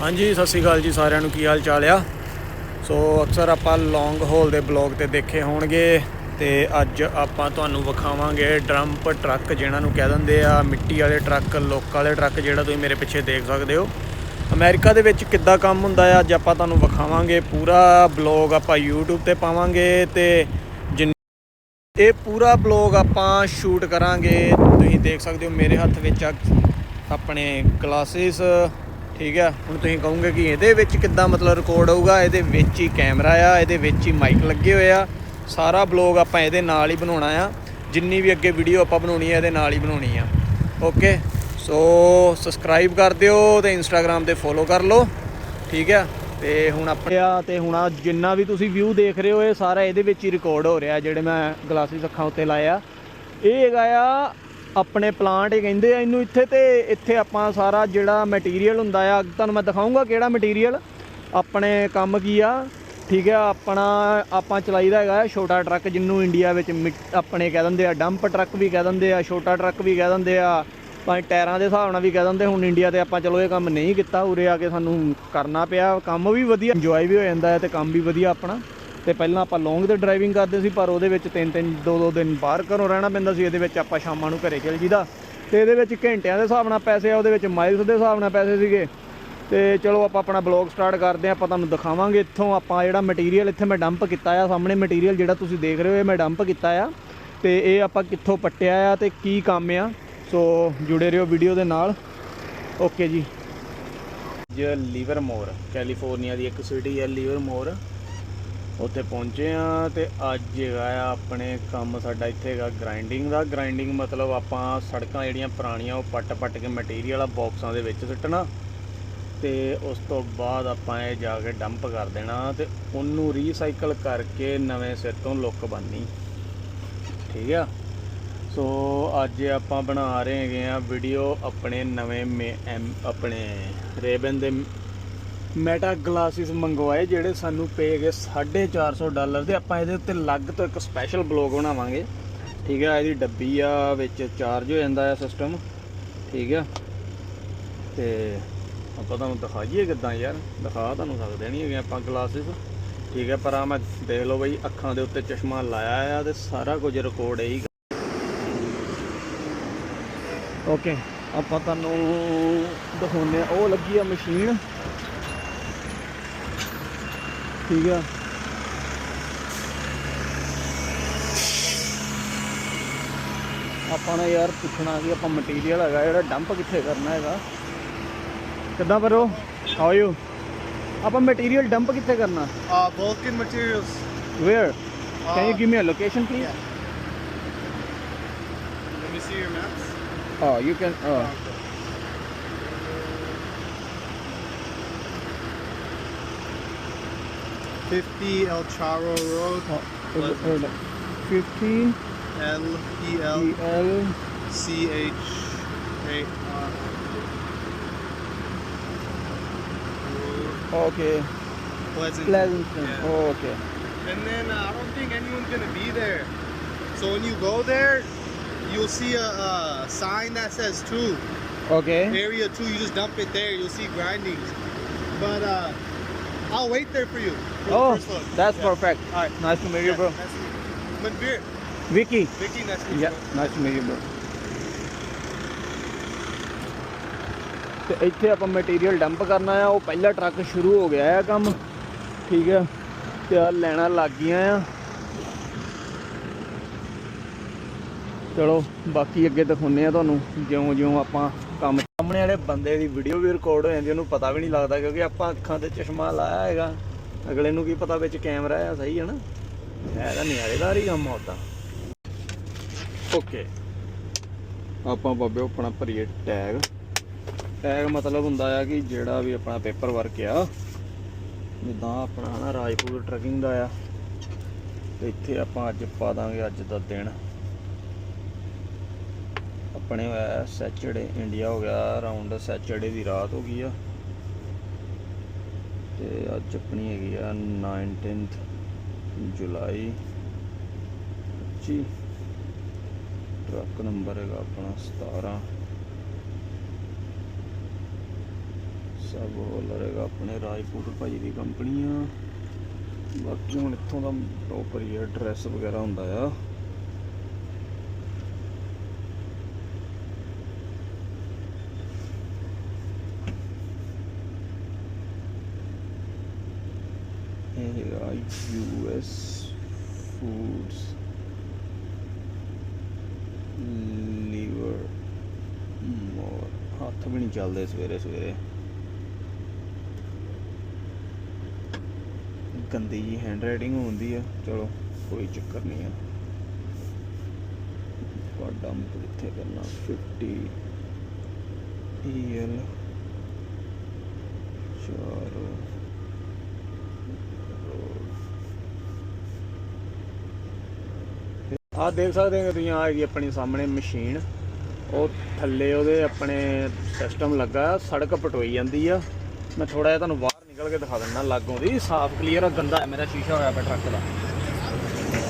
ਹਾਂਜੀ, ਸਤਿ ਸ਼੍ਰੀ ਅਕਾਲ ਜੀ ਸਾਰਿਆਂ ਨੂੰ। ਕੀ ਹਾਲ ਚਾਲ ਆ? ਸੋ ਅਕਸਰ ਆਪਾਂ ਲੌਂਗ ਹੋਲ ਦੇ ਬਲੌਗ ਤੇ ਦੇਖੇ ਹੋਣਗੇ ਤੇ ਅੱਜ ਆਪਾਂ ਤੁਹਾਨੂੰ ਵਿਖਾਵਾਂਗੇ ਡਰੰਪ ਟਰੱਕ ਜਿਹਨਾਂ ਨੂੰ ਕਹਿ ਦਿੰਦੇ ਆ, ਮਿੱਟੀ ਵਾਲੇ ਟਰੱਕ ਲੋਕ ਵਾਲੇ ਟਰੱਕ ਜਿਹੜਾ ਤੁਸੀਂ ਮੇਰੇ ਪਿੱਛੇ ਦੇਖ ਸਕਦੇ ਹੋ। ਅਮਰੀਕਾ ਦੇ ਵਿੱਚ ਕਿੱਦਾਂ ਕੰਮ ਹੁੰਦਾ ਆ, ਅੱਜ ਆਪਾਂ ਤੁਹਾਨੂੰ ਵਿਖਾਵਾਂਗੇ। ਪੂਰਾ ਬਲੌਗ ਆਪਾਂ YouTube ਤੇ ਪਾਵਾਂਗੇ ਤੇ ਜਿੰਨ ਇਹ ਪੂਰਾ ਬਲੌਗ ਆਪਾਂ ਸ਼ੂਟ ਕਰਾਂਗੇ। ਤੁਸੀਂ ਦੇਖ ਸਕਦੇ ਹੋ ਮੇਰੇ ਹੱਥ ਵਿੱਚ ਆਪਣੇ ਗਲਾਸਿਸ ਠੀਕ ਆ? ਹੁਣ ਤੁਸੀਂ ਕਹੋਗੇ ਕਿ ਇਹਦੇ ਵਿੱਚ ਕਿੱਦਾਂ ਮਤਲਬ ਰਿਕਾਰਡ ਹੋਊਗਾ ਇਹਦੇ ਵਿੱਚ ਹੀ ਕੈਮਰਾ ਆ, ਇਹਦੇ ਵਿੱਚ ਹੀ ਮਾਈਕ ਲੱਗੇ ਹੋਏ ਆ। ਸਾਰਾ ਬਲੌਗ ਆਪਾਂ ਇਹਦੇ ਨਾਲ ਹੀ ਬਣਾਉਣਾ ਆ। ਜਿੰਨੀ ਵੀ ਅੱਗੇ ਵੀਡੀਓ ਆਪਾਂ ਬਣਾਉਣੀ ਆ, ਇਹਦੇ ਨਾਲ ਹੀ ਬਣਾਉਣੀ ਆ। ਓਕੇ ਸੋ ਸਬਸਕ੍ਰਾਈਬ ਕਰ ਦਿਓ ਤੇ ਇੰਸਟਾਗ੍ਰam ਤੇ ਫੋਲੋ ਕਰ ਲਓ। ਠੀਕ ਆ? ਤੇ ਹੁਣ ਆਪਣੇ ਆ, ਤੇ ਹੁਣ ਆ ਜਿੰਨਾ ਵੀ ਤੁਸੀਂ ਵਿਊ ਦੇਖ ਰਹੇ ਹੋ, ਇਹ ਸਾਰਾ ਇਹਦੇ ਵਿੱਚ ਹੀ ਰਿਕਾਰਡ ਹੋ ਰਿਹਾ, ਜਿਹੜੇ ਮੈਂ ਗਲਾਸਿਸ ਅੱਖਾਂ ਉੱਤੇ ਲਾਇਆ। ਇਹ ਹੈਗਾ ਆ ਆਪਣੇ ਪਲਾਂਟ ਹੀ ਕਹਿੰਦੇ ਆ ਇਹਨੂੰ ਇੱਥੇ ਤੇ ਇੱਥੇ ਆਪਾਂ ਸਾਰਾ ਜਿਹੜਾ ਮਟੀਰੀਅਲ ਹੁੰਦਾ ਆ, ਤੁਹਾਨੂੰ ਮੈਂ ਦਿਖਾਉਂਗਾ ਕਿਹੜਾ ਮਟੀਰੀਅਲ ਆਪਣੇ ਕੰਮ ਕੀ ਆ, ਠੀਕ ਆ, ਆਪਣਾ ਆਪਾਂ ਚਲਾਈਦਾ ਹੈਗਾ ਛੋਟਾ ਟਰੱਕ ਜਿਹਨੂੰ ਇੰਡੀਆ ਵਿੱਚ ਮਿੱਟ- ਆਪਣੇ ਕਹਿ ਦਿੰਦੇ ਆ ਡੰਪ ਟਰੱਕ ਵੀ ਕਹਿ ਦਿੰਦੇ ਆ, ਛੋਟਾ ਟਰੱਕ ਵੀ ਕਹਿ ਦਿੰਦੇ ਆ, ਭਾਵੇਂ ਟਾਇਰਾਂ ਦੇ ਹਿਸਾਬ ਨਾਲ ਵੀ ਕਹਿ ਦਿੰਦੇ, ਹੁਣ ਇੰਡੀਆ ਤੇ ਆਪਾਂ ਚਲੋ ਇਹ ਕੰਮ ਨਹੀਂ ਕੀਤਾ, ਉਰੇ ਆ ਕੇ ਸਾਨੂੰ ਕਰਨਾ ਪਿਆ, ਕੰਮ ਵੀ ਵਧੀਆ ਇੰਜੋਏ ਵੀ ਹੋ ਜਾਂਦਾ ਹੈ ਤੇ ਕੰਮ ਵੀ ਵਧੀਆ ਆਪਣਾ। ਤੇ ਪਹਿਲਾਂ ਆਪਾਂ ਲੌਂਗ ਤੇ ਡਰਾਈਵਿੰਗ ਕਰਦੇ ਸੀ, ਪਰ ਉਹਦੇ ਵਿੱਚ ਤਿੰਨ ਤਿੰਨ, ਦੋ ਦੋ ਦਿਨ ਬਾਹਰ ਘਰੋਂ ਰਹਿਣਾ ਪੈਂਦਾ ਸੀ, ਇਹਦੇ ਵਿੱਚ ਆਪਾਂ ਸ਼ਾਮਾਂ ਨੂੰ ਘਰੇ ਚਲ ਜੀਦਾ। ਤੇ ਇਹਦੇ ਵਿੱਚ ਘੰਟਿਆਂ ਦੇ ਹਿਸਾਬ ਨਾਲ ਪੈਸੇ ਆ, ਉਹਦੇ ਵਿੱਚ ਮਾਈਲਸ ਦੇ ਹਿਸਾਬ ਨਾਲ ਪੈਸੇ ਸੀਗੇ। ਤੇ ਚਲੋ ਆਪਾਂ ਆਪਣਾ ਬਲੌਗ ਸਟਾਰਟ ਕਰਦੇ ਹਾਂ ਆਪਾਂ ਤੁਹਾਨੂੰ ਦਿਖਾਵਾਂਗੇ ਇੱਥੋਂ ਆਪਾਂ ਜਿਹੜਾ ਮਟੀਰੀਅਲ ਇੱਥੇ ਮੈਂ ਡੰਪ ਕੀਤਾ ਆ। ਸਾਹਮਣੇ ਮਟੀਰੀਅਲ ਜਿਹੜਾ ਤੁਸੀਂ ਦੇਖ ਰਹੇ ਹੋ, ਇਹ ਮੈਂ ਡੰਪ ਕੀਤਾ ਆ। ਤੇ ਇਹ ਆਪਾਂ ਕਿੱਥੋਂ ਪੱਟਿਆ ਆ ਤੇ ਕੀ ਕੰਮ ਆ। ਸੋ ਜੁੜੇ ਰਹੋ ਵੀਡੀਓ ਦੇ ਨਾਲ। ਓਕੇ ਜੀ। ਜੇ ਲੀਵਰਮੋਰ ਕੈਲੀਫੋਰਨੀਆ ਦੀ ਇੱਕ ਸਿਟੀ ਹੈ ਲੀਵਰਮੋਰ ਉੱਥੇ ਪਹੁੰਚੇ ਆ ਤੇ ਅੱਜ ਹੈਗਾ ਆ ਆਪਣੇ ਕੰਮ ਸਾਡਾ ਇੱਥੇ ਹੈਗਾ ਗ੍ਰਾਈਂਡਿੰਗ ਦਾ। ਗ੍ਰਾਈਂਡਿੰਗ ਮਤਲਬ ਆਪਾਂ ਸੜਕਾਂ ਜਿਹੜੀਆਂ ਪੁਰਾਣੀਆਂ ਉਹ ਪੱਟ ਪੱਟ ਕੇ ਮਟੀਰੀਅਲ ਆ ਬਾਕਸਾਂ ਦੇ ਵਿੱਚ ਸੁੱਟਣਾ। ਤੇ ਉਸ ਤੋਂ ਬਾਅਦ ਆਪਾਂ ਇਹ ਜਾ ਕੇ ਡੰਪ ਕਰ ਦੇਣਾ ਤੇ ਉਹਨੂੰ ਰੀਸਾਈਕਲ ਕਰਕੇ ਨਵੇਂ ਸਿਰ ਤੋਂ ਲੁੱਕ ਬਣਨੀ ਠੀਕ ਆ? ਸੋ ਅੱਜ ਆਪਾਂ ਬਣਾ ਰਹੇ ਹੈਗੇ ਆ ਵੀਡੀਓ ਆਪਣੇ ਨਵੇਂ ਮੇ- ਐਮ- ਆਪਣੇ ਰੇਬਨ ਦੇ ਮੈਟਾ ਗਲਾਸਿਸ ਮੰਗਵਾਏ, ਜਿਹੜੇ ਸਾਨੂੰ ਪਏ ਗਏ 450 ਡਾਲਰ ਦੇ। ਆਪਾਂ ਇਹਦੇ ਉੱਤੇ ਅਲੱਗ ਤੋਂ ਇੱਕ ਸਪੈਸ਼ਲ ਬਲੌਗ ਬਣਾਵਾਂਗੇ। ਠੀਕ ਆ ਇਹਦੀ ਡੱਬੀ ਆ, ਵਿੱਚ ਚਾਰਜ ਹੋ ਜਾਂਦਾ ਆ ਸਿਸਟਮ ਠੀਕ ਆ। ਤੇ ਆਪਾਂ ਤੁਹਾਨੂੰ ਦਿਖਾਈਏ ਕਿਦਾਂ ਯਾਰ। ਦਿਖਾ ਤੁਹਾਨੂੰ ਸਕਦੇ ਨਹੀਂ ਹੈਗੇ ਆਪਾਂ ਗਲਾਸਿਸ ਠੀਕ ਹੈ, ਪਰ ਆ ਮੈਂ ਦੇਖ ਲਓ ਬਈ, ਅੱਖਾਂ ਦੇ ਉੱਤੇ ਚਸ਼ਮਾ ਲਾਇਆ ਆ ਤੇ ਸਾਰਾ ਕੁਝ ਰਿਕਾਰਡ ਹੀ ਓਕੇ ਆਪਾਂ ਤੁਹਾਨੂੰ ਦਿਖਾਉਂਦੇ ਆ ਉਹ ਲੱਗੀ ਆ ਮਸ਼ੀਨ ਠੀਕ ਆ। ਆਪਾਂ ਨੂੰ ਯਾਰ ਪੁੱਛਣਾ ਕਿ ਆਪਾਂ ਮਟੀਰੀਅਲ ਹੈਗਾ ਜਿਹੜਾ ਡੰਪ ਕਿੱਥੇ ਕਰਨਾ ਹੈਗਾ। ਕਿੱਦਾਂ ਪਰੋ ਹਾਊ ਯੂ ਆਪਾਂ ਮਟੀਰੀਅਲ ਡੰਪ ਕਿੱਥੇ ਕਰਨਾ? Uh, Vulcan materials. Where can you give me a location please Let me see your maps. ਹਾਂ you can Uh, 50 El Charro Road. Oh, 50 L E L E L C H A R. Okay. Pleasant. Pleasant. Yeah. Oh, okay. And then uh, I don't think anyone's gonna be there. So when you go there, you'll see a, a sign that says two. Okay. Area two. You just dump it there. You'll see grindings. But uh, I'll wait there for you. For Oh, that's Yeah. perfect. All right. Nice to meet you, bro. Nice to meet you. Manbir. Vicky. Vicky, nice to meet Yeah, you. nice to meet you, bro. ਤੇ ਇੱਥੇ ਆਪਾਂ material dump ਕਰਨਾ ਆ ਉਹ ਪਹਿਲਾ truck ਸ਼ੁਰੂ ਹੋ ਗਿਆ ਆ ਕੰਮ ਠੀਕ ਆ ਤੇ ਆ ਲੈਣਾ ਲੱਗ ਗਈਆਂ ਆ ਚਲੋ ਬਾਕੀ ਅੱਗੇ ਦਿਖਾਉਂਦੇ ਆ ਤੁਹਾਨੂੰ ਜਿਉਂ ਜਿਉਂ ਆਪਾਂ ਕੰਮ ਸਾਹਮਣੇ ਵਾਲੇ ਬੰਦੇ ਦੀ ਵੀਡੀਓ ਵੀ ਰਿਕਾਰਡ ਹੋ ਜਾਂਦੀ, ਉਹਨੂੰ ਪਤਾ ਵੀ ਨਹੀਂ ਲੱਗਦਾ, ਕਿਉਂਕਿ ਆਪਾਂ ਅੱਖਾਂ ਤੇ ਚਸ਼ਮਾ ਲਾਇਆ ਹੈਗਾ। ਅਗਲੇ ਨੂੰ ਕੀ ਪਤਾ ਵਿੱਚ ਕੈਮਰਾ ਆ, ਸਹੀ ਹੈ ਨਾ? ਇਹ ਤਾਂ ਨਿਆਰੇਦਾਰ ਹੀ ਕੰਮ ਆ ਓਕੇ ਆਪਾਂ ਬਾਬੇ ਆਪਣਾ ਭਰੀਏ ਟੈਗ ਟੈਗ ਮਤਲਬ ਹੁੰਦਾ ਆ ਕਿ ਜਿਹੜਾ ਵੀ ਆਪਣਾ ਪੇਪਰ ਵਰਕ ਆ, ਜਿੱਦਾਂ ਆਪਣਾ ਨਾ ਰਾਜਪੂਰ ਟਰਕਿੰਗ ਦਾ ਆ। ਇੱਥੇ ਆਪਾਂ ਅੱਜ ਪਾ ਦਾਂਗੇ ਅੱਜ ਦਾ ਦਿਨ। ਆਪਣੇ ਹੋਇਆ ਸੈਚਰਡੇ ਇੰਡੀਆ ਹੋ ਗਿਆ ਅਰਾਊਂਡ ਸੈਚਰਡੇ ਦੀ ਰਾਤ ਹੋ ਗਈ ਆ। ਤੇ ਅੱਜ ਆਪਣੀ ਹੈਗੀ ਆ 19th ਜੁਲਾਈ 25 ਟਰੱਕ ਨੰਬਰ ਹੈਗਾ ਆਪਣਾ 17 ਸਭ ਹੋਲਰ ਹੈਗਾ ਆਪਣੇ ਰਾਜਪੂਤ ਭਾਈ ਦੀ ਕੰਪਨੀ ਆ। ਬਾਕੀ ਹੁਣ ਇੱਥੋਂ ਦਾ ਪ੍ਰੋਪਰ ਹੀ ਐਡਰੈਸ ਵਗੈਰਾ ਹੁੰਦਾ ਆ। ਇਹ ਹੈਗਾ ਯੂਐਸ ਫੂਡਸ ਲੀਵਰ ਮੋਰ ਹੱਥ ਵੀ ਨਹੀਂ ਚੱਲਦੇ ਸਵੇਰੇ ਸਵੇਰੇ। ਗੰਦੀ ਜੀ ਹੈਂਡ ਰਾਈਟਿੰਗ ਹੁੰਦੀ ਆ। ਚਲੋ, ਕੋਈ ਚੱਕਰ ਨਹੀਂ ਆ। ਤੁਹਾਡਾ ਡੰਪ ਕਿੱਥੇ ਕਰਨਾ? 50 ਈਐਲ ਚਾਰ ਆਹ ਦੇਖ ਸਕਦੇ ਹੋ ਤੁਸੀਂ ਆ ਹੈਗੀ ਆਪਣੀ ਸਾਹਮਣੇ ਮਸ਼ੀਨ। ਉਹ ਥੱਲੇ ਉਹਦੇ ਆਪਣੇ ਸਿਸਟਮ ਲੱਗਾ ਆ, ਸੜਕ ਪਟੋਈ ਜਾਂਦੀ ਆ। ਮੈਂ ਥੋੜਾ ਜਿਹਾ ਤੁਹਾਨੂੰ ਬਾਹਰ ਨਿਕਲ ਕੇ ਦਿਖਾ ਦਿੰਦਾ ਲਾਗੋਂ ਦੀ। ਸਾਫ਼ ਕਲੀਅਰ ਆ ਗੰਦਾ ਮੇਰਾ ਸ਼ੀਸ਼ਾ ਹੋਇਆ ਪਿਆ ਟਰੱਕ ਦਾ।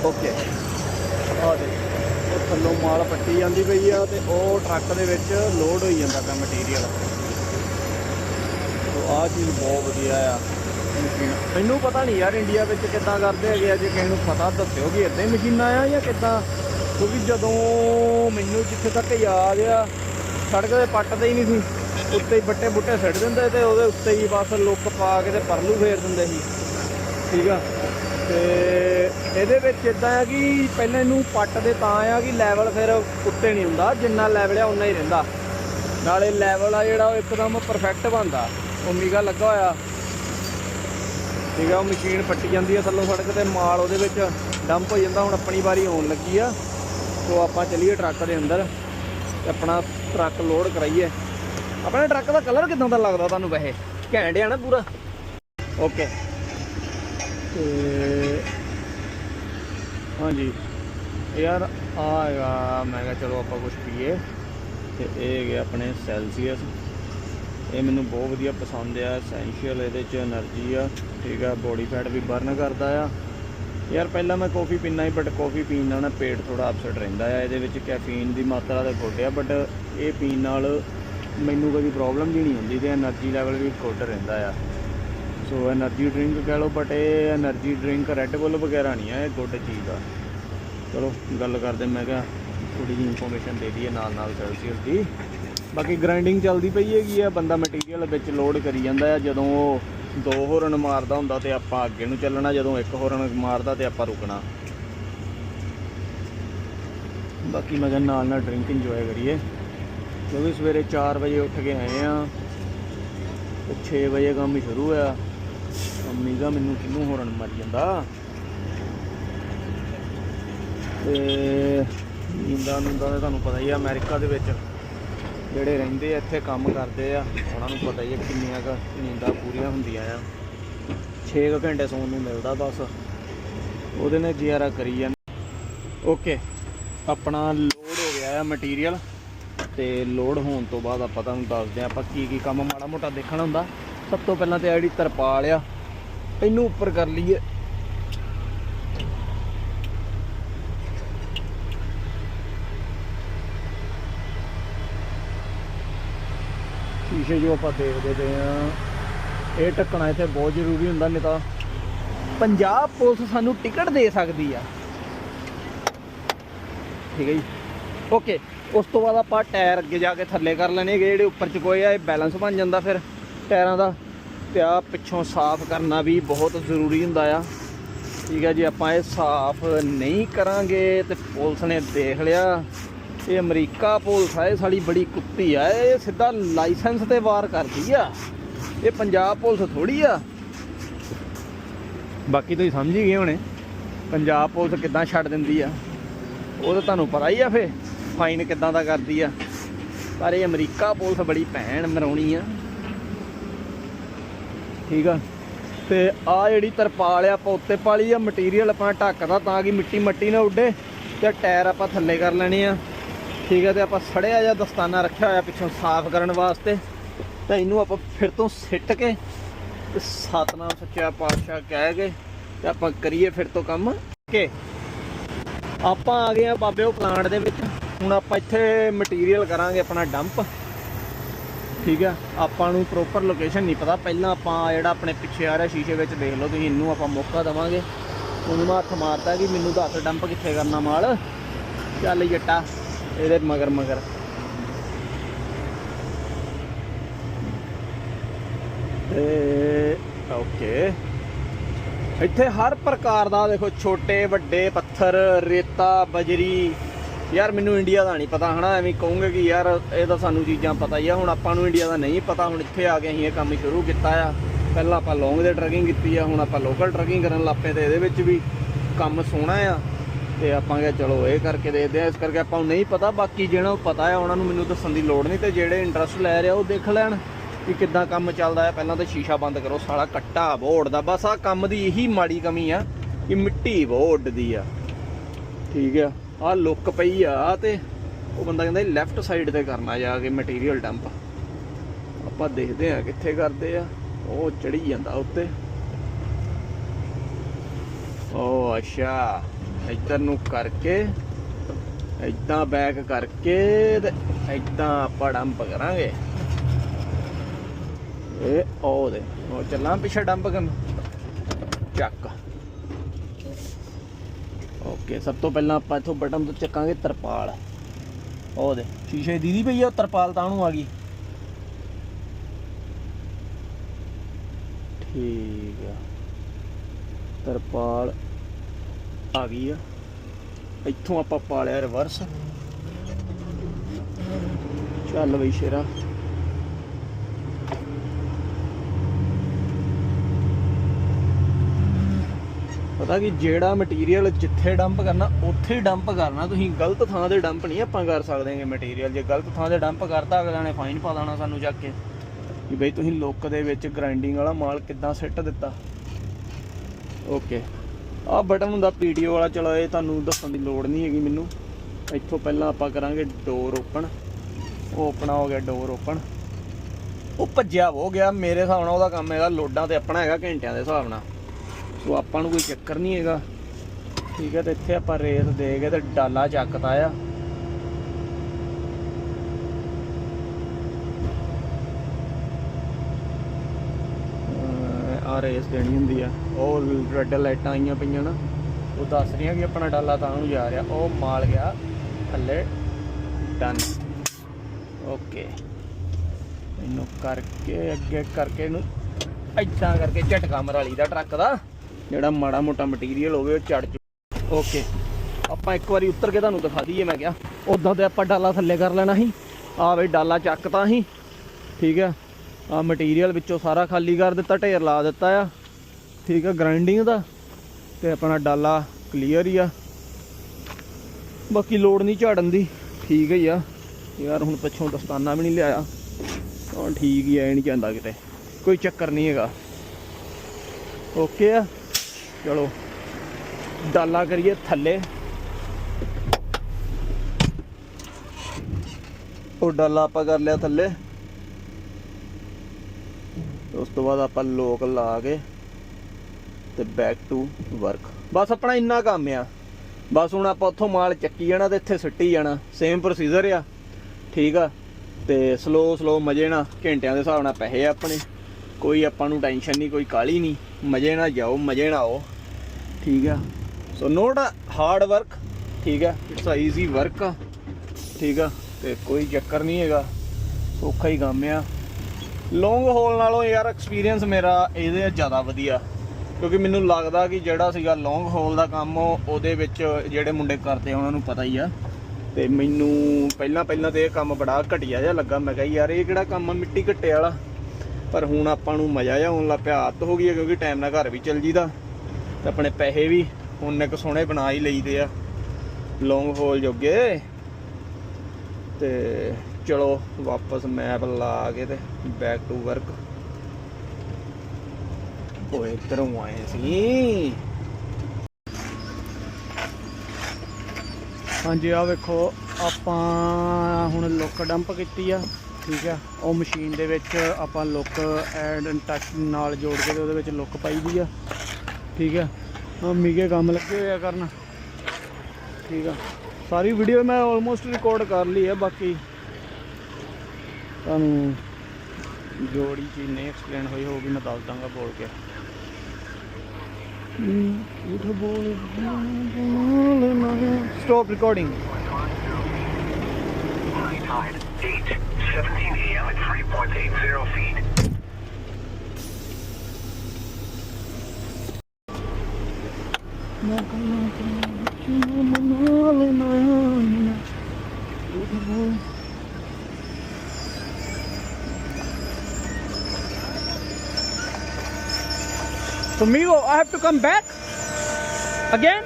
ਓਕੇ। ਆ ਦੇ ਉਹ ਥੱਲੋਂ ਮਾਲ ਪੱਟੀ ਜਾਂਦੀ ਪਈ ਆ ਤੇ ਉਹ ਟਰੱਕ ਦੇ ਵਿੱਚ ਲੋਡ ਹੋਈ ਜਾਂਦਾ ਪਿਆ ਮਟੀਰੀਅਲ ਸੋ ਆ ਚੀਜ਼ ਬਹੁਤ ਵਧੀਆ ਆ। ਮੈਨੂੰ ਪਤਾ ਨਹੀਂ ਯਾਰ ਇੰਡੀਆ ਵਿੱਚ ਕਿੱਦਾਂ ਕਰਦੇ ਹੈਗੇ ਆ, ਜੇ ਕਿਸੇ ਨੂੰ ਪਤਾ ਦੱਸਿਓ ਕਿ ਇਦਾਂ ਹੀ ਮਸ਼ੀਨਾਂ ਆ ਜਾਂ ਕਿੱਦਾਂ। ਕਿਉਂਕਿ ਜਦੋਂ ਮੈਨੂੰ ਜਿੱਥੇ ਤੱਕ ਯਾਦ ਆ, ਸੜਕ ਦੇ ਪੱਟਦੇ ਹੀ ਨਹੀਂ ਸੀ। ਉੱਤੇ ਹੀ ਬੱਟੇ ਬੁੱਟੇ ਸਿੱਟ ਦਿੰਦੇ ਤੇ ਉਹਦੇ ਉੱਤੇ ਹੀ ਬਸ ਲੁੱਕ ਪਾ ਕੇ ਤੇ ਪਰਲੂ ਫੇਰ ਦਿੰਦੇ ਸੀ। ਠੀਕ ਆ? ਤੇ ਇਹਦੇ ਵਿੱਚ ਇਦਾਂ ਆ ਕਿ ਪਹਿਲਾਂ ਇਹਨੂੰ ਪੱਟਦੇ ਤਾਂ ਆ ਕਿ ਲੈਵਲ ਫਿਰ ਉੱਤੇ ਨਹੀਂ ਹੁੰਦਾ, ਜਿੰਨਾ ਲੈਵਲ ਆ ਉਨਾ ਹੀ ਰਹਿੰਦਾ। ਨਾਲੇ ਲੈਵਲ ਆ ਜਿਹੜਾ ਉਹ ਇੱਕਦਮ ਪਰਫੈਕਟ ਬਣਦਾ। ਓਮੀਗਾ ਲੱਗਾ ਹੋਇਆ। ਠੀਕ ਆ, ਉਹ ਮਸ਼ੀਨ ਪੱਟੀ ਜਾਂਦੀ ਆ ਥੱਲੋਂ ਸੜਕ ਤੇ, ਮਾਲ ਉਹਦੇ ਵਿੱਚ ਡੰਪ ਹੋ ਜਾਂਦਾ, ਹੁਣ ਆਪਣੀ ਵਾਰੀ ਆਉਣ ਲੱਗੀ ਆ। ਸੋ ਆਪਾਂ ਚਲੀਏ ਟਰੱਕ ਦੇ ਅੰਦਰ ਤੇ ਆਪਣਾ ਟਰੱਕ ਲੋਡ ਕਰਾਈਏ। ਆਪਣੇ ਟਰੱਕ ਦਾ ਕਲਰ ਕਿਦਾਂ ਦਾ ਲੱਗਦਾ ਤੁਹਾਨੂੰ ਵੈਸੇ? ਘੈਂਟ ਆ ਨਾ ਪੂਰਾ? ਓਕੇ ਤੇ ਹਾਂਜੀ। ਯਾਰ ਆ ਹੈਗਾ, ਮੈਂ ਕਿਹਾ ਚਲੋ ਆਪਾਂ ਕੁਝ ਪੀਏ। ਤੇ ਇਹ ਹੈਗੇ ਆਪਣੇ ਸੈਲਸੀਅਸ ਇਹ ਮੈਨੂੰ ਬਹੁਤ ਵਧੀਆ ਪਸੰਦ ਆ ਐਸੈਂਸ਼ੀਅਲ ਇਹਦੇ 'ਚ એનર્ਜੀ ਆ, ਠੀਕ ਆ ਬੋਡੀ ਫੈਟ ਵੀ ਬਰਨ ਕਰਦਾ ਆ। ਯਾਰ ਪਹਿਲਾਂ ਮੈਂ ਕਾਫੀ ਪੀਣਾ ਹੀ ਬਟ ਕਾਫੀ ਪੀਣ ਨਾਲ ਨਾ ਪੇਟ ਥੋੜਾ ਅਪਸੈਟ ਰਹਿੰਦਾ ਆ, ਇਹਦੇ ਵਿੱਚ ਕੈਫੀਨ ਦੀ ਮਾਤਰਾ ਤਾਂ ਘੱਟ ਆ ਬਟ ਇਹ ਪੀਣ ਨਾਲ ਮੈਨੂੰ ਕੋਈ ਪ੍ਰੋਬਲਮ ਵੀ ਨਹੀਂ ਹੁੰਦੀ ਤੇ એનર્ਜੀ ਲੈਵਲ ਵੀ ਘੱਟ ਰਹਿੰਦਾ ਆ। ਸੋ એનર્ਜੀ ਡਰਿੰਕ ਕਹਿ ਲਓ ਬਟ ਇਹ એનર્ਜੀ ਡਰਿੰਕ ਰੈੱਡ ਬੁੱਲ ਵਗੈਰਾ ਨਹੀਂ ਆ, ਇਹ ਗੁੱਡ ਚੀਜ਼ ਆ। ਚਲੋ, ਗੱਲ ਕਰਦੇ, ਮੈਂ ਕਿਹਾ ਥੋੜੀ ਜਿਹੀ ਇਨਫੋਰਮੇਸ਼ਨ ਦੇ ਦਈਏ ਨਾਲ ਨਾਲ ਸੈਲਸੀਅਸ ਦੀ। ਬਾਕੀ ਗ੍ਰਾਈਂਡਿੰਗ ਚੱਲਦੀ ਪਈ ਹੈਗੀ ਆ, ਬੰਦਾ ਮਟੀਰੀਅਲ ਵਿੱਚ ਲੋਡ ਕਰੀ ਜਾਂਦਾ ਆ, ਜਦੋਂ ਉਹ ਦੋ ਹੋਰਨ ਮਾਰਦਾ ਹੁੰਦਾ ਤੇ ਆਪਾਂ ਅੱਗੇ ਨੂੰ ਚੱਲਣਾ, ਜਦੋਂ ਇੱਕ ਹੋਰਨ ਮਾਰਦਾ ਤੇ ਆਪਾਂ ਰੁਕਣਾ। ਬਾਕੀ ਮੈਂ ਕਿਹਾ ਨਾਲ ਨਾਲ ਡਰਿੰਕ ਇੰਜੋਏ ਕਰੀਏ। ਕਿਉਂਕਿ ਸਵੇਰੇ 4 ਵਜੇ ਉੱਠ ਕੇ ਆਏ ਆ, ਤੇ 6 ਵਜੇ ਕੰਮ ਸ਼ੁਰੂ ਹੋਇਆ ਅੰਮੀ ਦਾ ਮੈਨੂੰ ਕਿੰਨੂੰ ਹੋਰਨ ਮਰ ਜਾਂਦਾ। ਤੇ ਨੀਂਦਾਂ ਨੂੰਦਾਂ ਦਾ ਤੁਹਾਨੂੰ ਪਤਾ ਹੀ ਆ, ਅਮਰੀਕਾ ਦੇ ਵਿੱਚ ਜਿਹੜੇ ਰਹਿੰਦੇ ਆ, ਇੱਥੇ ਕੰਮ ਕਰਦੇ ਆ, ਉਹਨਾਂ ਨੂੰ ਪਤਾ ਹੀ ਆ ਕਿੰਨੀਆਂ ਕੁ ਨੀਂਦਾਂ ਪੂਰੀਆਂ ਹੁੰਦੀਆਂ ਆ। 6 ਘੰਟੇ ਸੌਣ ਨੂੰ ਮਿਲਦਾ ਬਸ। ਉਹਦੇ ਨਾਲ ਜਿਆਰਾ ਕਰੀ ਜਾਂਦੇ। ਓਕੇ ਆਪਣਾ ਲੋਡ ਹੋ ਗਿਆ ਆ ਮਟੀਰੀਅਲ ਤੇ ਲੋਡ ਹੋਣ ਤੋਂ ਬਾਅਦ ਆਪਾਂ ਤੁਹਾਨੂੰ ਦੱਸਦੇ ਆ ਆਪਾਂ ਕੀ ਕੀ ਕੰਮ ਮਾੜਾ ਮੋਟਾ ਦੇਖਣਾ ਹੁੰਦਾ। ਸਭ ਤੋਂ ਪਹਿਲਾਂ ਤੇ ਆ ਜਿਹੜੀ ਤਰਪਾਲ ਆ, ਇਹਨੂੰ ਉੱਪਰ ਕਰ ਲਈਏ। ਸ਼ੀਸ਼ੇ ਜੋ ਆਪਾਂ ਦੇਖਦੇ ਪਏ ਆ, ਇਹ ਢੱਕਣਾ ਇੱਥੇ ਬਹੁਤ ਜ਼ਰੂਰੀ ਹੁੰਦਾ, ਨਹੀਂ ਤਾਂ ਪੰਜਾਬ ਪੁਲਿਸ ਸਾਨੂੰ ਟਿਕਟ ਦੇ ਸਕਦੀ ਆ। ਠੀਕ ਹੈ ਜੀ? ਓਕੇ ਉਸ ਤੋਂ ਬਾਅਦ ਆਪਾਂ ਟਾਇਰ ਅੱਗੇ ਜਾ ਕੇ ਥੱਲੇ ਕਰ ਲੈਣੇ ਹੈਗੇ, ਜਿਹੜੇ ਉੱਪਰ ਚੁਕੋਏ ਆ, ਇਹ ਬੈਲੈਂਸ ਬਣ ਜਾਂਦਾ ਫਿਰ ਟਾਇਰਾਂ ਦਾ। ਤੇ ਆ ਪਿੱਛੋਂ ਸਾਫ਼ ਕਰਨਾ ਵੀ ਬਹੁਤ ਜ਼ਰੂਰੀ ਹੁੰਦਾ ਆ। ਠੀਕ ਹੈ ਜੀ, ਆਪਾਂ ਇਹ ਸਾਫ਼ ਨਹੀਂ ਕਰਾਂਗੇ ਤੇ ਪੁਲਿਸ ਨੇ ਦੇਖ ਲਿਆ। ਇਹ ਅਮਰੀਕਾ ਪੁਲਿਸ ਆ, ਇਹ ਸਾਡੀ ਬੜੀ ਕੁੱਤੀ ਆ, ਇਹ ਸਿੱਧਾ ਲਾਇਸੈਂਸ ਤੇ ਵਾਰ ਕਰਦੀ ਆ। ਇਹ ਪੰਜਾਬ ਪੁਲਿਸ ਥੋੜੀ ਆ। ਬਾਕੀ ਤੁਸੀਂ ਸਮਝ ਹੀ ਗਏ ਹੋਣੇ, ਪੰਜਾਬ ਪੁਲਿਸ ਕਿੱਦਾਂ ਛੱਡ ਦਿੰਦੀ ਆ। ਉਹ ਤਾਂ ਤੁਹਾਨੂੰ ਪਤਾ ਹੀ ਆ ਫੇ ਫਾਈਨ ਕਿੱਦਾਂ ਦਾ ਕਰਦੀ ਆ। ਪਰ ਇਹ ਅਮਰੀਕਾ ਪੁਲਿਸ ਬੜੀ ਭੈਣ ਮਰਾਉਣੀ ਆ। ਠੀਕ ਆ। ਤੇ ਆ ਜਿਹੜੀ ਤਰਪਾਲ ਆ, ਆਪਾਂ ਉੱਤੇ ਪਾਲੀ ਆ ਮਟੀਰੀਅਲ ਆਪਣਾ ਢੱਕਦਾ ਤਾਂ ਕਿ ਮਿੱਟੀ ਮੱਟੀ ਨਾ ਉੱਡੇ ਤੇ ਟਾਇਰ ਆਪਾਂ ਥੱਲੇ ਕਰ ਲੈਣੇ ਆ। ਠੀਕ ਹੈ ਤੇ ਆਪਾਂ ਸੜਿਆ ਜਾਂ ਦਸਤਾਨਾ ਰੱਖਿਆ ਹੋਇਆ ਪਿੱਛੋਂ ਸਾਫ਼ ਕਰਨ ਵਾਸਤੇ। ਤਾਂ ਇਹਨੂੰ ਆਪਾਂ ਫਿਰ ਤੋਂ ਸਿੱਟ ਕੇ ਤੇ ਸਤਨਾਮ ਸੱਚਾ ਪਾਤਸ਼ਾਹ ਕਹਿ ਕੇ ਤੇ ਆਪਾਂ ਕਰੀਏ ਫਿਰ ਤੋਂ ਕੰਮ। ਕੇ ਆਪਾਂ ਆ ਗਏ ਆ ਬਾਬੇ ਉਹ ਪਲਾਂਟ ਦੇ ਵਿੱਚ। ਹੁਣ ਆਪਾਂ ਇੱਥੇ ਮਟੀਰੀਅਲ ਕਰਾਂਗੇ ਆਪਣਾ ਡੰਪ ਠੀਕ ਆ ਆਪਾਂ ਨੂੰ ਪ੍ਰੋਪਰ ਲੋਕੇਸ਼ਨ ਨਹੀਂ ਪਤਾ। ਪਹਿਲਾਂ ਆਪਾਂ ਜਿਹੜਾ ਆਪਣੇ ਪਿੱਛੇ ਆ ਰਿਹਾ ਸ਼ੀਸ਼ੇ ਵਿੱਚ ਦੇਖ ਲਓ ਤੁਸੀਂ, ਇਹਨੂੰ ਆਪਾਂ ਮੌਕਾ ਦਵਾਂਗੇ। ਉਹਨੂੰ ਮੈਂ ਹੱਥ ਮਾਰਦਾ ਕਿ ਮੈਨੂੰ ਦੱਸ ਡੰਪ ਕਿੱਥੇ ਕਰਨਾ ਮਾਲ। ਚੱਲ ਜੱਟਾ ਇਹਦੇ ਮਗਰ ਮਗਰ। ਤੇ ਓਕੇ। ਇੱਥੇ ਹਰ ਪ੍ਰਕਾਰ ਦਾ ਦੇਖੋ ਛੋਟੇ, ਵੱਡੇ ਪੱਥਰ, ਰੇਤਾ, ਬਜਰੀ। ਯਾਰ ਮੈਨੂੰ ਇੰਡੀਆ ਦਾ ਨਹੀਂ ਪਤਾ ਹਨਾ, ਐਵੇਂ ਕਹੂੰਗੇ ਕਿ ਯਾਰ ਇਹ ਤਾਂ ਸਾਨੂੰ ਚੀਜ਼ਾਂ ਪਤਾ ਹੀ ਆ। ਹੁਣ ਆਪਾਂ ਨੂੰ ਇੰਡੀਆ ਦਾ ਨਹੀਂ ਪਤਾ, ਹੁਣ ਇੱਥੇ ਆ ਕੇ ਅਸੀਂ ਇਹ ਕੰਮ ਸ਼ੁਰੂ ਕੀਤਾ ਆ। ਪਹਿਲਾਂ ਆਪਾਂ ਲੌਂਗ ਦੇ ਟਰੈਕਿੰਗ ਕੀਤੀ ਆ, ਹੁਣ ਆਪਾਂ ਲੋਕਲ ਟਰੈਕਿੰਗ ਕਰਨ ਲੱਗ ਪਏ ਤੇ ਇਹਦੇ ਵਿੱਚ ਵੀ ਕੰਮ ਸੋਹਣਾ ਆ। ਤੇ ਆਪਾਂ ਕਿਹਾ ਚਲੋ ਇਹ ਕਰਕੇ ਦੇਖਦੇ ਆ, ਇਸ ਕਰਕੇ ਆਪਾਂ ਨੂੰ ਨਹੀਂ ਪਤਾ, ਬਾਕੀ ਜਿਹਨਾਂ ਨੂੰ ਪਤਾ ਆ ਉਹਨਾਂ ਨੂੰ ਮੈਨੂੰ ਦੱਸਣ ਦੀ ਲੋੜ ਨਹੀਂ ਤੇ ਜਿਹੜੇ ਇੰਟਰਸਟ ਲੈ ਰਿਹਾ ਉਹ ਦੇਖ ਲੈਣ ਕਿ ਕਿੱਦਾਂ ਕੰਮ ਚੱਲਦਾ ਹੈ। ਪਹਿਲਾਂ ਤਾਂ ਸ਼ੀਸ਼ਾ ਬੰਦ ਕਰੋ, ਸਾਲਾ ਕੱਟਾ ਬੋਰਡ ਦਾ, ਬਸ ਆ ਕੰਮ ਦੀ ਇਹੀ ਮਾੜੀ ਕਮੀ ਆ ਕਿ ਮਿੱਟੀ ਬਹੁਤ ਉੱਡਦੀ ਆ। ਠੀਕ ਆ ਆ ਲੁੱਕ ਪਈ ਆ ਤੇ ਉਹ ਬੰਦਾ ਕਹਿੰਦਾ ਲੈਫਟ ਸਾਈਡ ਤੇ ਕਰਨਾ ਜਾ ਕੇ ਮਟੀਰੀਅਲ ਡੰਪ ਆਪਾਂ ਦੇਖਦੇ ਆ ਕਿੱਥੇ ਕਰਦੇ ਆ, ਉਹ ਚੜੀ ਜਾਂਦਾ ਉੱਤੇ। ਉਹ ਅੱਛਾ। ਇੱਧਰ ਨੂੰ ਕਰਕੇ, ਇਦਾਂ ਬੈਕ ਕਰਕੇ ਤੇ ਇਦਾਂ ਆਪਾਂ ਡੰਪ ਕਰਾਂਗੇ। ਇਹ ਉਹ ਦੇ, ਉਹ ਚੱਲਾਂ ਪਿੱਛੇ ਡੰਪ ਕਰਨ। ਚੱਕ। ਓਕੇ ਸਭ ਤੋਂ ਪਹਿਲਾਂ ਆਪਾਂ ਇਥੋਂ ਬਟਨ ਤੋਂ ਚੱਕਾਂਗੇ ਤਰਪਾਲ। ਉਹ ਦੇ, ਸ਼ੀਸ਼ੇ ਦੀਦੀ ਪਈ ਆ, ਉਹ ਤਰਪਾਲ ਤਾਂ ਨੂੰ ਆ ਗਈ। ਠੀਕ ਆ। ਤਰਪਾਲ ਆ ਗਈ ਆ। ਇੱਥੋਂ ਆਪਾਂ ਪਾ ਲਿਆ ਰਿਵਰਸ। ਚੱਲ ਬਈ ਸ਼ੇਰਾ। ਪਤਾ ਕਿ, ਜਿਹੜਾ ਮਟੀਰੀਅਲ ਜਿੱਥੇ ਡੰਪ ਕਰਨਾ, ਉੱਥੇ ਡੰਪ ਕਰਨਾ। ਤੁਸੀਂ ਗਲਤ ਥਾਂ ਤੇ ਡੰਪ ਨਹੀਂ ਆਪਾਂ ਕਰ ਸਕਦੇ ਮਟੀਰੀਅਲ ਜੇ ਗਲਤ ਥਾਂ ਤੇ ਡੰਪ ਕਰਤਾ, ਅਗਲਿਆਂ ਨੇ ਫਾਈਨ ਪਾ ਦੇਣਾ ਸਾਨੂੰ ਚੱਕ ਕੇ। ਕਿ ਬਈ ਤੁਸੀਂ ਲੁੱਕ ਦੇ ਵਿੱਚ ਗ੍ਰਾਈਂਡਿੰਗ ਵਾਲਾ ਮਾਲ ਕਿੱਦਾਂ ਸਿੱਟ ਦਿੱਤਾ। ਓਕੇ ਆਹ ਬਟਨ ਹੁੰਦਾ ਪੀਡੀਓ ਵਾਲਾ, ਚਲੋ ਇਹ ਤੁਹਾਨੂੰ ਦੱਸਣ ਦੀ ਲੋੜ ਨਹੀਂ ਹੈਗੀ ਮੈਨੂੰ। ਇੱਥੋਂ ਪਹਿਲਾਂ ਆਪਾਂ ਕਰਾਂਗੇ ਡੋਰ ਓਪਨ ਉਹ ਓਪਨ ਹੋ ਗਿਆ ਡੋਰ ਓਪਨ ਉਹ ਭੱਜਿਆ ਹੋ ਗਿਆ, ਮੇਰੇ ਹਿਸਾਬ ਨਾਲ ਉਹਦਾ ਕੰਮ ਹੈਗਾ ਲੋਡਾਂ ਤੇ, ਆਪਣਾ ਹੈਗਾ ਘੰਟਿਆਂ ਦੇ ਹਿਸਾਬ ਨਾਲ। ਸੋ ਆਪਾਂ ਨੂੰ ਕੋਈ ਚੱਕਰ ਨਹੀਂ ਹੈਗਾ। ਠੀਕ ਹੈ, ਤੇ ਇੱਥੇ ਆਪਾਂ ਰੇਸ ਦੇ ਕੇ ਤੇ ਡਾਲਾ ਚੱਕਤਾ ਆ ਆ ਰੇਸ ਦੇਣੀ ਹੁੰਦੀ ਆ। ਉਹ ਰੈੱਡ ਲਾਈਟਾਂ ਆਈਆਂ ਪਈਆਂ ਨਾ। ਉਹ ਦੱਸ ਰਹੀਆਂ ਕਿ ਆਪਣਾ ਡਾਲਾ ਤਾਂ ਨੂੰ ਜਾ ਰਿਹਾ। ਉਹ ਮਾਲ ਗਿਆ ਥੱਲੇ। ਡਨ ਓਕੇ ਇਹਨੂੰ ਕਰਕੇ, ਅੱਗੇ ਕਰਕੇ ਇਹਨੂੰ ਏਦਾਂ ਕਰਕੇ ਝਟਕਾ ਮਰਾਲੀ ਦਾ ਟਰੱਕ ਦਾ। ਜਿਹੜਾ ਮਾੜਾ ਮੋਟਾ ਮਟੀਰੀਅਲ ਹੋਵੇ, ਉਹ ਚੜ ਚੁ ਓਕੇ ਆਪਾਂ ਇੱਕ ਵਾਰੀ ਉੱਤਰ ਕੇ ਤੁਹਾਨੂੰ ਦਿਖਾ ਦਈਏ, ਮੈਂ ਕਿਹਾ। ਉਦਾਂ ਤੇ ਆਪਾਂ ਡਾਲਾ ਥੱਲੇ ਕਰ ਲੈਣਾ ਸੀ। ਆ ਬਈ ਡਾਲਾ ਚੱਕਤਾ ਸੀ। ਠੀਕ ਹੈ ਆ ਮਟੀਰੀਅਲ ਵਿੱਚੋਂ ਸਾਰਾ ਖਾਲੀ ਕਰ ਦਿੱਤਾ, ਢੇਰ ਲਾ ਦਿੱਤਾ ਆ। ਠੀਕ ਆ ਗ੍ਰਾਈਂਡਿੰਗ ਦਾ। ਤੇ ਆਪਣਾ ਡਾਲਾ ਕਲੀਅਰ ਹੀ ਆ। ਬਾਕੀ ਲੋੜ ਨਹੀਂ ਝਾੜਨ ਦੀ। ਠੀਕ ਹੀ ਆ। ਯਾਰ, ਹੁਣ ਪਿੱਛੋਂ ਦਸਤਾਨਾ ਵੀ ਨਹੀਂ ਲਿਆਇਆ। ਹਾਂ ਠੀਕ ਹੀ ਆ, ਇਹ ਨਹੀਂ ਜਾਂਦਾ ਕਿਤੇ। ਕੋਈ ਚੱਕਰ ਨਹੀਂ ਹੈਗਾ। ਓਕੇ ਆ। ਚਲੋ। ਡਾਲਾ ਕਰੀਏ ਥੱਲੇ। ਉਹ ਡਾਲਾ ਆਪਾਂ ਕਰ ਲਿਆ ਥੱਲੇ। ਉਸ ਤੋਂ ਬਾਅਦ ਆਪਾਂ ਲੋਕ ਲਾ ਕੇ ਤੇ ਬੈਕ ਟੂ ਵਰਕ ਬਸ ਆਪਣਾ ਇੰਨਾ ਕੰਮ ਆ। ਬਸ ਹੁਣ ਆਪਾਂ ਉੱਥੋਂ ਮਾਲ ਚੱਕੀ ਜਾਣਾ ਤੇ ਇੱਥੇ ਸਿੱਟੀ ਜਾਣਾ। ਸੇਮ ਪ੍ਰੋਸੀਜਰ ਆ। ਠੀਕ ਆ। ਤੇ ਸਲੋ ਸਲੋ ਮਜੇ ਨਾਲ ਘੰਟਿਆਂ ਦੇ ਹਿਸਾਬ ਨਾਲ ਪੈਸੇ ਆਪਣੇ। ਕੋਈ ਆਪਾਂ ਨੂੰ ਟੈਨਸ਼ਨ ਨਹੀਂ, ਕੋਈ ਕਾਲੀ ਨਹੀਂ। ਮਜੇ ਨਾਲ ਜਾਓ, ਮਜੇ ਨਾਲ ਆਓ। ਠੀਕ ਆ। ਸੋ ਨੋਟ ਹਾਰਡ ਵਰਕ ਠੀਕ ਆ। ਇਟਸ ਅ ਈਜ਼ੀ ਵਰਕ ਆ। ਠੀਕ ਆ। ਤੇ ਕੋਈ ਚੱਕਰ ਨਹੀਂ ਹੈਗਾ। ਸੌਖਾ ਹੀ ਕੰਮ ਆ। ਲੌਂਗ ਹੋਲ ਨਾਲੋਂ ਯਾਰ ਐਕਸਪੀਰੀਅੰਸ ਮੇਰਾ ਇਹਦੇ ਜ਼ਿਆਦਾ ਵਧੀਆ। ਕਿਉਂਕਿ ਮੈਨੂੰ ਲੱਗਦਾ ਕਿ ਜਿਹੜਾ ਸੀਗਾ ਲੌਂਗ ਹੋਲ ਦਾ ਕੰਮ, ਉਹਦੇ ਵਿੱਚ ਜਿਹੜੇ ਮੁੰਡੇ ਕਰਦੇ ਆ, ਉਹਨਾਂ ਨੂੰ ਪਤਾ ਹੀ ਆ। ਤੇ ਮੈਨੂੰ ਪਹਿਲਾਂ ਪਹਿਲਾਂ ਤੇ ਇਹ ਕੰਮ ਬੜਾ ਘਟੀਆ ਜਿਹਾ ਲੱਗਾ। ਮੈਂ ਕਿਹਾ ਯਾਰ ਇਹ ਕਿਹੜਾ ਕੰਮ ਆ, ਮਿੱਟੀ ਘੱਟੇ ਵਾਲਾ? ਪਰ ਹੁਣ ਆਪਾਂ ਨੂੰ ਮਜ਼ਾ ਜਿਹਾ ਆਉਣ ਲੱਗ ਪਿਆ। ਆਦਤ ਹੋ ਗਈ ਹੈ ਕਿਉਂਕਿ ਟਾਈਮ ਨਾਲ ਘਰ ਵੀ ਚੱਲ ਜੀਦਾ ਤੇ ਆਪਣੇ ਪੈਸੇ ਵੀ ਉਹਨੇ ਕੁ ਸੋਹਣੇ ਬਣਾ ਹੀ ਲਈਦੇ ਆ। ਲੌਂਗ ਹੋਲ ਜੋਗੇ। ਤੇ ਚਲੋ ਵਾਪਸ ਮੈਪ ਲਾ ਕੇ ਤੇ ਬੈਕ ਟੂ ਵਰਕ ਓਏ ਇੱਧਰੋਂ ਆਏ ਸੀ। ਹਾਂਜੀ ਆ ਵੇਖੋ, ਆਪਾਂ ਹੁਣ ਲੁੱਕ ਡੰਪ ਕੀਤੀ ਆ, ਠੀਕ ਆ। ਉਹ ਮਸ਼ੀਨ ਦੇ ਵਿੱਚ ਆਪਾਂ ਲੁੱਕ ਐਡ ਟੱਚ ਨਾਲ ਜੋੜ ਕੇ ਉਹਦੇ ਵਿੱਚ ਲੁੱਕ ਪਾਈ ਦੀ ਆ, ਠੀਕ ਆ। ਆ ਮੀਗੇ ਕੰਮ ਲੱਗੇ ਹੋਇਆ ਕਰਨ, ਠੀਕ ਆ। ਸਾਰੀ ਵੀਡੀਓ ਮੈਂ ਆਲਮੋਸਟ ਰਿਕਾਰਡ ਕਰ ਲਈ ਹੈ ਬਾਕੀ ਤੁਹਾਨੂੰ ਜੋੜੀ ਚੀਜ਼ ਨਹੀਂ ਐਕਸਪਲੇਨ ਹੋਈ ਹੋਊਗੀ ਮੈਂ ਦੱਸ ਦਾਂਗਾ ਬੋਲ ਕੇ stop recording High tide, 8, 17 a.m. at 3.80 feet. So Migo, I have to come back? Again?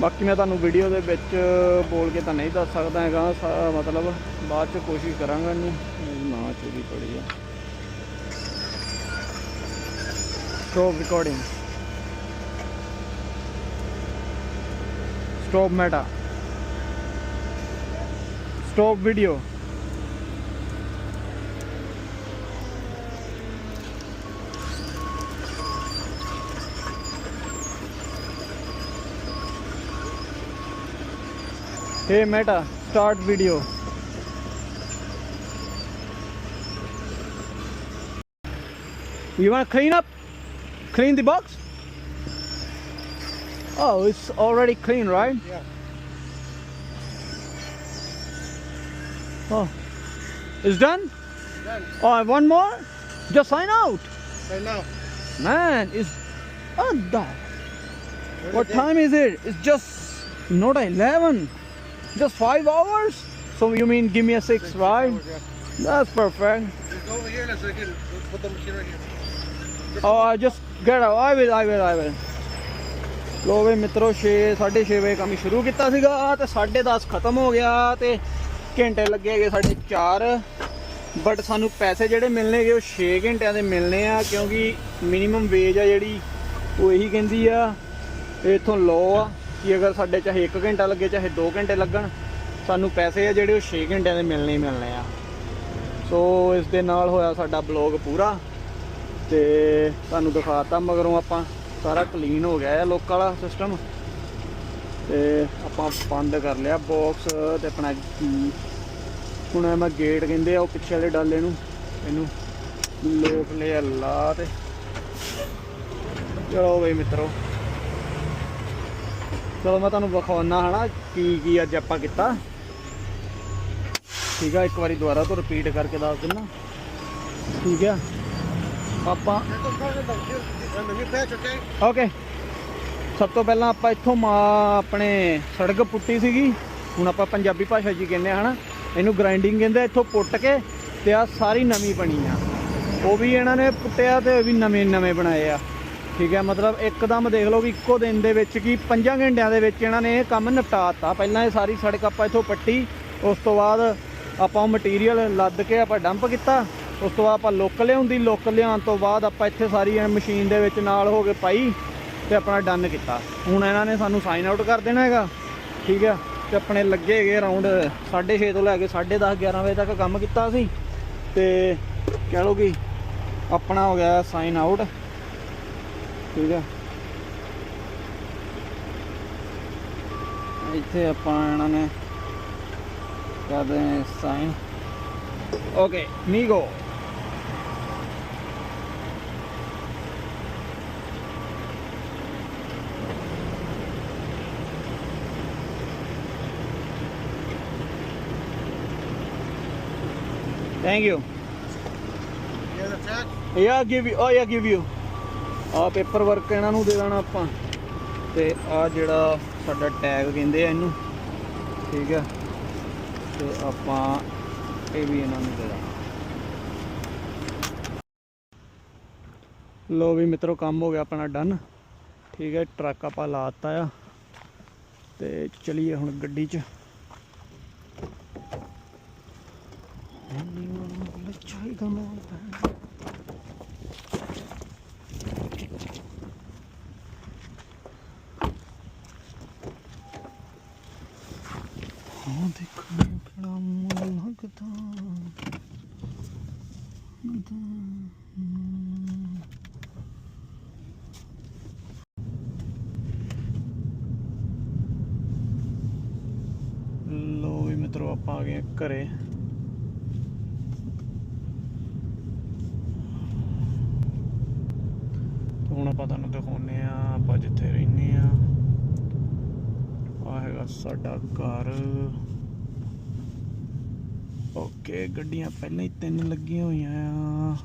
ਬਾਕੀ ਮੈਂ ਤੁਹਾਨੂੰ ਵੀਡੀਓ ਦੇ ਵਿੱਚ ਬੋਲ ਕੇ ਤਾਂ ਨਹੀਂ ਦੱਸ ਸਕਦਾ ਹੈਗਾ ਮਤਲਬ ਬਾਅਦ ਚ ਕੋਸ਼ਿਸ਼ ਕਰਾਂਗਾ ਇਹਨੂੰ। ਇਹ ਨਾ ਚੋਰੀ ਪੜੀ ਆ। stop recording. Stop meta. Stop video. Hey meta start video. You want to clean up? Clean the box? Oh, it's already clean, right? Yeah. Oh, it's done? Done. Oh, one more? Just sign out. Right now. Man, it's oh, the, What time is it? It's just not 11. Just five hours? So you mean give me a six, Six right? hours, yeah. That's perfect. Just go over here. Let's put the machine right here. Oh, I just get out. I will, I will, I will. ਲੋ ਵੇ ਮਿੱਤਰੋ 6 6:30 ਵਜੇ ਕੰਮ ਸ਼ੁਰੂ ਕੀਤਾ ਸੀਗਾ ਤੇ 10:30 ਖਤਮ ਹੋ ਗਿਆ ਤੇ ਘੰਟੇ ਲੱਗੇ ਹੈਗੇ ਸਾਡੇ 4 ਬਟ ਸਾਨੂੰ ਪੈਸੇ ਜਿਹੜੇ ਮਿਲਣੇਗੇ ਉਹ 6 ਘੰਟਿਆਂ ਦੇ ਮਿਲਣੇ ਆ ਕਿਉਂਕਿ ਮਿਨੀਮਮ ਵੇਜ ਆ ਜਿਹੜੀ ਉਹ ਇਹੀ ਕਹਿੰਦੀ ਆ ਇਹ ਇਥੋਂ ਲੋ ਆ ਕਿ ਅਗਰ ਸਾਡੇ ਚਾਹੇ 1 ਘੰਟਾ ਲੱਗੇ ਚਾਹੇ 2 ਘੰਟੇ ਲੱਗਣ ਸਾਨੂੰ ਪੈਸੇ ਆ ਜਿਹੜੇ ਉਹ 6 ਘੰਟਿਆਂ ਦੇ ਮਿਲਣੇ ਹੀ ਮਿਲਣੇ ਆ ਸੋ ਇਸ ਦੇ ਨਾਲ ਹੋਇਆ ਸਾਡਾ ਬਲੌਗ ਪੂਰਾ ਤੇ ਤੁਹਾਨੂੰ ਦਿਖਾਤਾ ਮਗਰੋਂ ਆਪਾਂ ਸਾਰਾ ਕਲੀਨ ਹੋ ਗਿਆ ਹੈ ਲੋਕ ਵਾਲਾ ਸਿਸਟਮ ਤੇ ਆਪਾਂ ਬੰਦ ਕਰ ਲਿਆ ਬਾਕਸ ਤੇ ਆਪਣਾ ਹੁਣ ਮੈਂ ਗੇਟ ਕਹਿੰਦੇ ਆ, ਉਹ ਪਿੱਛੇ ਵਾਲੇ ਡਾਲੇ ਨੂੰ। ਇਹਨੂੰ ਲੋਕ ਲਿਆ ਲਾ ਤੇ। ਚਲੋ ਬਈ ਮਿੱਤਰੋ। ਚਲੋ ਮੈਂ ਤੁਹਾਨੂੰ ਵਿਖਾਉਣਾ ਹਨਾ ਕੀ ਕੀ ਅੱਜ ਆਪਾਂ ਕੀਤਾ। ਠੀਕ ਆ, ਇੱਕ ਵਾਰੀ ਦੁਬਾਰਾ ਤੋਂ ਰਿਪੀਟ ਕਰਕੇ ਦੱਸ ਦਿੰਨਾ। ਠੀਕ ਆ। ਆਪਾਂ? ਓਕੇ। ਸਭ ਤੋਂ ਪਹਿਲਾਂ ਆਪਾਂ ਇੱਥੋਂ ਮਾ ਆਪਣੇ ਸੜਕ ਪੁੱਟੀ ਸੀਗੀ। ਹੁਣ ਆਪਾਂ ਪੰਜਾਬੀ ਭਾਸ਼ਾ ਹੀ ਕਹਿੰਦੇ ਆ ਹਨਾ? ਇਹਨੂੰ ਗ੍ਰਾਈਂਡਿੰਗ ਕਹਿੰਦੇ। ਇੱਥੋਂ ਪੁੱਟ ਕੇ ਤੇ ਆ ਸਾਰੀ ਨਵੀਂ ਬਣੀ ਆ। ਉਹ ਵੀ ਇਹਨਾਂ ਨੇ ਪੁੱਟਿਆ ਤੇ ਉਹ ਵੀ ਨਵੇਂ ਨਵੇਂ ਬਣਾਏ ਆ। ਠੀਕ ਹੈ ਮਤਲਬ ਇੱਕਦਮ ਦੇਖ ਲਓ ਵੀ ਇੱਕੋ ਦਿਨ ਦੇ ਵਿੱਚ ਕੀ 5 ਘੰਟਿਆਂ ਦੇ ਵਿੱਚ ਇਹਨਾਂ ਨੇ ਇਹ ਕੰਮ ਨਿਪਟਾਤਾ ਪਹਿਲਾਂ ਇਹ ਸਾਰੀ ਸੜਕ ਆਪਾਂ ਇੱਥੋਂ ਪੱਟੀ ਉਸ ਤੋਂ ਬਾਅਦ ਆਪਾਂ ਉਹ ਮਟੀਰੀਅਲ ਲੱਦ ਕੇ ਆਪਾਂ ਡੰਪ ਕੀਤਾ। ਉਸ ਤੋਂ ਬਾਅਦ ਆਪਾਂ ਲੁੱਕ ਲਿਆਉਂਦੀ, ਲੁੱਕ ਲਿਆਉਣ ਤੋਂ ਬਾਅਦ ਆਪਾਂ ਇੱਥੇ ਸਾਰੀ ਮਸ਼ੀਨ ਦੇ ਵਿੱਚ ਨਾਲ ਹੋ ਕੇ ਪਾਈ ਤੇ ਆਪਣਾ ਡਨ ਕੀਤਾ। ਹੁਣ ਇਹਨਾਂ ਨੇ ਸਾਨੂੰ ਸਾਈਨ ਆਊਟ ਕਰ ਦੇਣਾ ਹੈਗਾ, ਠੀਕ ਹੈ ਤੇ ਆਪਣੇ ਲੱਗੇ ਹੈਗੇ ਅਰਾਊਂਡ 6:30 ਤੋਂ ਲੈ ਕੇ 10:30 11 ਵਜੇ ਤੱਕ ਕੰਮ ਕੀਤਾ ਸੀ। ਤੇ ਕਹਿ ਲਓ ਕਿ ਆਪਣਾ ਹੋ ਗਿਆ ਸਾਈਨ ਆਊਟ ਠੀਕ ਹੈ ਇੱਥੇ ਆਪਾਂ ਇਹਨਾਂ ਨੇ ਕਰਦੇ sign okay Yeah, the tag. Ya give you oh ya give you a paperwork ਇਹਨਾਂ ਨੂੰ ਦੇ ਦੇਣਾ ਆਪਾਂ। ਤੇ ਆ ਜਿਹੜਾ ਸਾਡਾ ਟੈਗ ਕਹਿੰਦੇ ਆ ਇਹਨੂੰ। ਠੀਕ ਆ। ਤੇ ਆਪਾਂ ਇਹ ਵੀ ਇਹਨਾਂ ਨੂੰ ਦੇ ਦਾਂ ਲੋ ਵੀ ਮਿੱਤਰੋ ਕੰਮ ਹੋ ਗਿਆ ਆਪਣਾ ਡਨ ਠੀਕ ਹੈ ਟਰੱਕ ਆਪਾਂ ਲਾਤਾ ਆ। ਤੇ ਚਲੀਏ ਹੁਣ ਗੱਡੀ 'ਚ। ਚਾਹੀਦਾ ਮੈਂ ਹਾਂ ਦੇਖਣ ਕਿਹੜਾ ਮੋੜ ਲੱਗਦਾ ਲੱਗਦਾ। ਉਧਰੋਂ ਆਪਾਂ ਆ ਗਏ ਘਰੇ ਤੇ ਹੁਣ ਆਪਾਂ ਤੁਹਾਨੂੰ ਦਿਖਾਉਨੇ ਆ ਆਪਾਂ ਜਿੱਥੇ ਰਹਿੰਦੇ ਆ ਆ ਸਾਡਾ ਘਰ। ਓਕੇ ਗੱਡੀਆਂ ਪਹਿਲਾਂ ਹੀ ਤਿੰਨ ਲੱਗੀਆਂ ਹੋਈਆਂ ਆ।